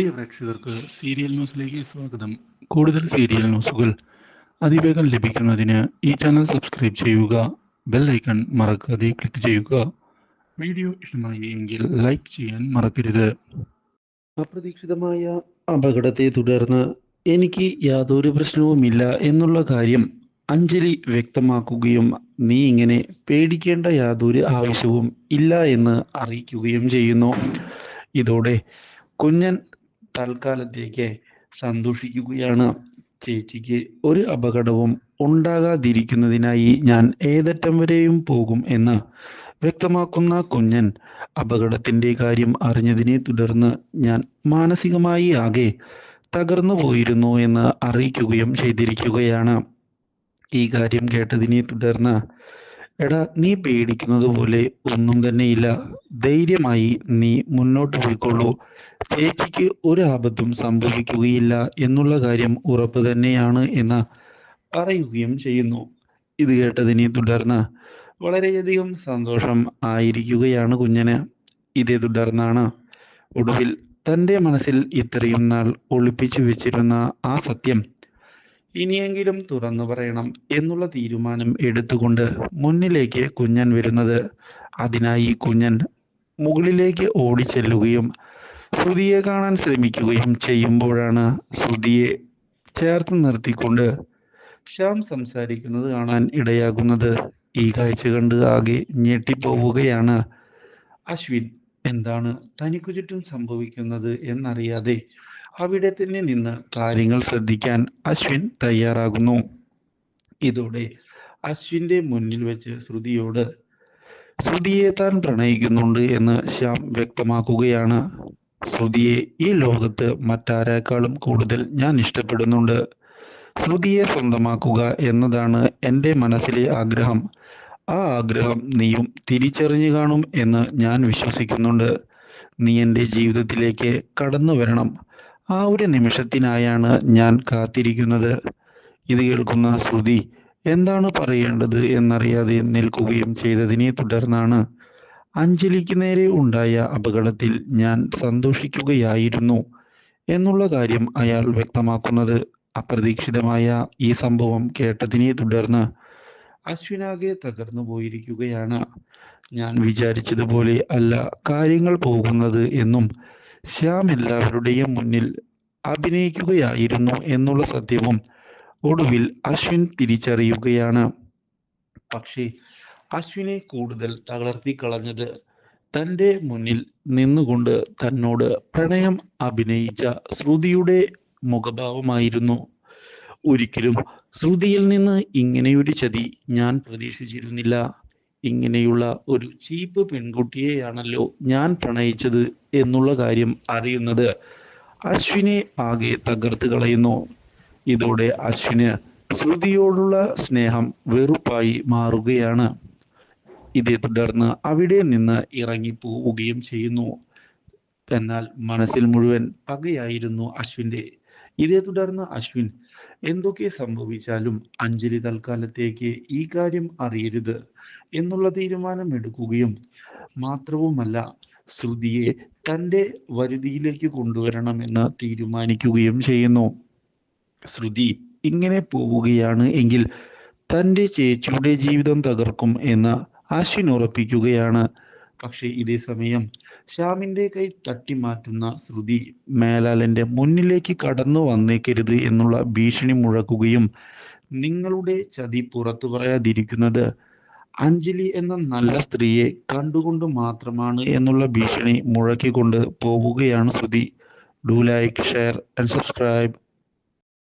പ്രിയ പ്രേക്ഷകർക്ക് സീരിയൽ ന്യൂസിലേക്ക് സ്വാഗതം. കൂടുതൽ സീരിയൽ ന്യൂസുകൾ അതിവേഗം ലഭിക്കുന്നതിന് ഈ ചാനൽ സബ്സ്ക്രൈബ് ചെയ്യുക ബെൽ ഐക്കൺ മറക്കാതെ ക്ലിക്ക് ചെയ്യുക. വീഡിയോ ഇഷ്ടമായി എങ്കിൽ ലൈക്ക് ചെയ്യാൻ മറക്കരുത്. അപ്രതീക്ഷിതമായ അപകടത്തെ തുടർന്ന് എനിക്ക് യാതൊരു പ്രശ്നവുമില്ല എന്നുള്ള കാര്യം അഞ്ജലി വ്യക്തമാക്കുകയും നീ ഇങ്ങനെ പേടിക്കേണ്ട യാതൊരു ആവശ്യവും ഇല്ല എന്ന് അറിയിക്കുകയും ചെയ്യുന്നു. ഇതോടെ കുഞ്ഞൻ തൽക്കാലത്തേക്ക് സന്തോഷിക്കുകയാണ്. ചേച്ചിക്ക് ഒരു അപകടവും ഉണ്ടാകാതിരിക്കുന്നതിനായി ഞാൻ ഏതറ്റം വരെയും പോകും എന്ന് വ്യക്തമാക്കുന്ന കുഞ്ഞൻ അപകടത്തിന്റെ കാര്യം അറിഞ്ഞതിനെ തുടർന്ന് ഞാൻ മാനസികമായി ആകെ തകർന്നു പോയിരുന്നു എന്ന് അറിയിക്കുകയും ചെയ്തിരിക്കുകയാണ്. ഈ കാര്യം കേട്ടതിനെ തുടർന്ന് എടാ നീ പേടിക്കുന്നത് പോലെ ഒന്നും തന്നെയില്ല. ധൈര്യമായി നീ മുന്നോട്ട് പോയിക്കൊള്ളൂ ചേച്ചിക്ക് ഒരു ആപത്തും സംഭവിക്കുകയില്ല എന്നുള്ള കാര്യം ഉറപ്പ് തന്നെയാണ് എന്ന് പറയുകയും ചെയ്യുന്നു. ഇത് കേട്ടതിനെ തുടർന്ന് വളരെയധികം സന്തോഷം ആയിരിക്കുകയാണ് കുഞ്ഞന്. ഇതേ തുടർന്നാണ് ഒടുവിൽ തന്റെ മനസ്സിൽ ഇത്രയും നാൾ ഒളിപ്പിച്ചു വെച്ചിരുന്ന ആ സത്യം ഇനിയെങ്കിലും തുറന്നു പറയണം എന്നുള്ള തീരുമാനം എടുത്തുകൊണ്ട് മുന്നിലേക്ക് കുഞ്ഞൻ വരുന്നത്. അതിനായി കുഞ്ഞൻ മുകളിലേക്ക് ഓടിച്ചെല്ലുകയും ശ്രുതിയെ കാണാൻ ശ്രമിക്കുകയും ചെയ്യുമ്പോഴാണ് ശ്രുതിയെ ചേർത്ത് നിർത്തിക്കൊണ്ട് ശ്യാം സംസാരിക്കുന്നത് കാണാൻ ഇടയാകുന്നത്. ഈ കാഴ്ച കണ്ട് ആകെ ഞെട്ടിപ്പോവുകയാണ്. അശ്വിൻ എന്താണ് തനിക്കു ചുറ്റും സംഭവിക്കുന്നത് എന്നറിയാതെ അവിടെ തന്നെ നിന്ന് കാര്യങ്ങൾ ശ്രദ്ധിക്കാൻ അശ്വിൻ തയ്യാറാകുന്നു. ഇതോടെ അശ്വിന്റെ മുന്നിൽ വെച്ച് ശ്രുതിയോട് ശ്രുതിയെ താൻ പ്രണയിക്കുന്നുണ്ട് എന്ന് ശ്യാം വ്യക്തമാക്കുകയാണ്. ശ്രുതിയെ ഈ ലോകത്ത് മറ്റാരേക്കാളും കൂടുതൽ ഞാൻ ഇഷ്ടപ്പെടുന്നുണ്ട്. ശ്രുതിയെ സ്വന്തമാക്കുക എന്നതാണ് എന്റെ മനസ്സിലെ ആഗ്രഹം. ആ ആഗ്രഹം നീയും തിരിച്ചറിഞ്ഞു കാണും എന്ന് ഞാൻ വിശ്വസിക്കുന്നുണ്ട്. നീ എന്റെ ജീവിതത്തിലേക്ക് കടന്നു വരണം ആ ഒരു നിമിഷത്തിനായാണ് ഞാൻ കാത്തിരിക്കുന്നത്. ഇത് കേൾക്കുന്ന ശ്രുതി എന്താണ് പറയേണ്ടത് എന്നറിയാതെ നിൽക്കുകയും ചെയ്തതിനെ തുടർന്നാണ് അഞ്ജലിക്ക് നേരെ ഉണ്ടായ അപകടത്തിൽ ഞാൻ സന്തോഷിക്കുകയായിരുന്നു എന്നുള്ള കാര്യം അയാൾ വ്യക്തമാക്കുന്നത്. അപ്രതീക്ഷിതമായ ഈ സംഭവം കേട്ടതിനെ തുടർന്ന് അശ്വിനാകെ തകർന്നു പോയിരിക്കുകയാണ്. ഞാൻ വിചാരിച്ചതുപോലെ അല്ല കാര്യങ്ങൾ പോകുന്നത് എന്നും ശ്യാം എല്ലാവരുടെയും മുന്നിൽ അഭിനയിക്കുകയായിരുന്നു എന്നുള്ള സത്യവും ഒടുവിൽ അശ്വിൻ തിരിച്ചറിയുകയാണ്. പക്ഷേ അശ്വിനെ കൂടുതൽ തളർത്തി കളഞ്ഞത് തന്റെ മുന്നിൽ നിന്നുകൊണ്ട് തന്നോട് പ്രണയം അഭിനയിച്ച ശ്രുതിയുടെ മുഖഭാവമായിരുന്നു. ഒരിക്കലും ശ്രുതിയിൽ നിന്ന് ഇങ്ങനെയൊരു ചതി ഞാൻ പ്രതീക്ഷിച്ചിരുന്നില്ല. ഇങ്ങനെയുള്ള ഒരു ചീപ്പ് പെൺകുട്ടിയെയാണല്ലോ ഞാൻ പ്രണയിച്ചത് എന്നുള്ള കാര്യം അറിയുന്നത്. അശ്വിനെ ആകെ തകർത്ത് കളയുന്നു. ഇതോടെ അശ്വിന് ശ്രുതിയോടുള്ള സ്നേഹം വെറുപ്പായി മാറുകയാണ്. ഇതേ തുടർന്ന് അവിടെ നിന്ന് ഇറങ്ങിപ്പോവുകയും ചെയ്യുന്നു. എന്നാൽ മനസ്സിൽ മുഴുവൻ പകയായിരുന്നു അശ്വിന്റെ ഇതേ തുടർന്ന് അശ്വിൻ എന്തൊക്കെ സംഭവിച്ചാലും അഞ്ജലി തൽക്കാലത്തേക്ക് ഈ കാര്യം അറിയരുത് എന്നുള്ള തീരുമാനം എടുക്കുകയും മാത്രവുമല്ല ശ്രുതിയെ തന്റെ വരുതിയിലേക്ക് കൊണ്ടുവരണമെന്ന് തീരുമാനിക്കുകയും ചെയ്യുന്നു. ശ്രുതി ഇങ്ങനെ പോവുകയാണ് എങ്കിൽ തന്റെ ചേച്ചിയുടെ ജീവിതം തകർക്കും എന്ന് അശ്വിൻ ഉറപ്പിക്കുകയാണ്. പക്ഷേ ഇതേ സമയം ശ്യാമിന്റെ കൈ തട്ടി മാറ്റുന്ന ശ്രുതി മേലാലന്റെ മുന്നിലേക്ക് കടന്നു വന്നേക്കരുത് എന്നുള്ള ഭീഷണി മുഴക്കുകയും നിങ്ങളുടെ ചതി പുറത്തു പറയാതിരിക്കുന്നത് അഞ്ജലി എന്ന നല്ല സ്ത്രീയെ കണ്ടുകൊണ്ട് മാത്രമാണ് എന്നുള്ള ഭീഷണി മുഴക്കിക്കൊണ്ട് പോവുകയാണ് Shruti. Do like share and subscribe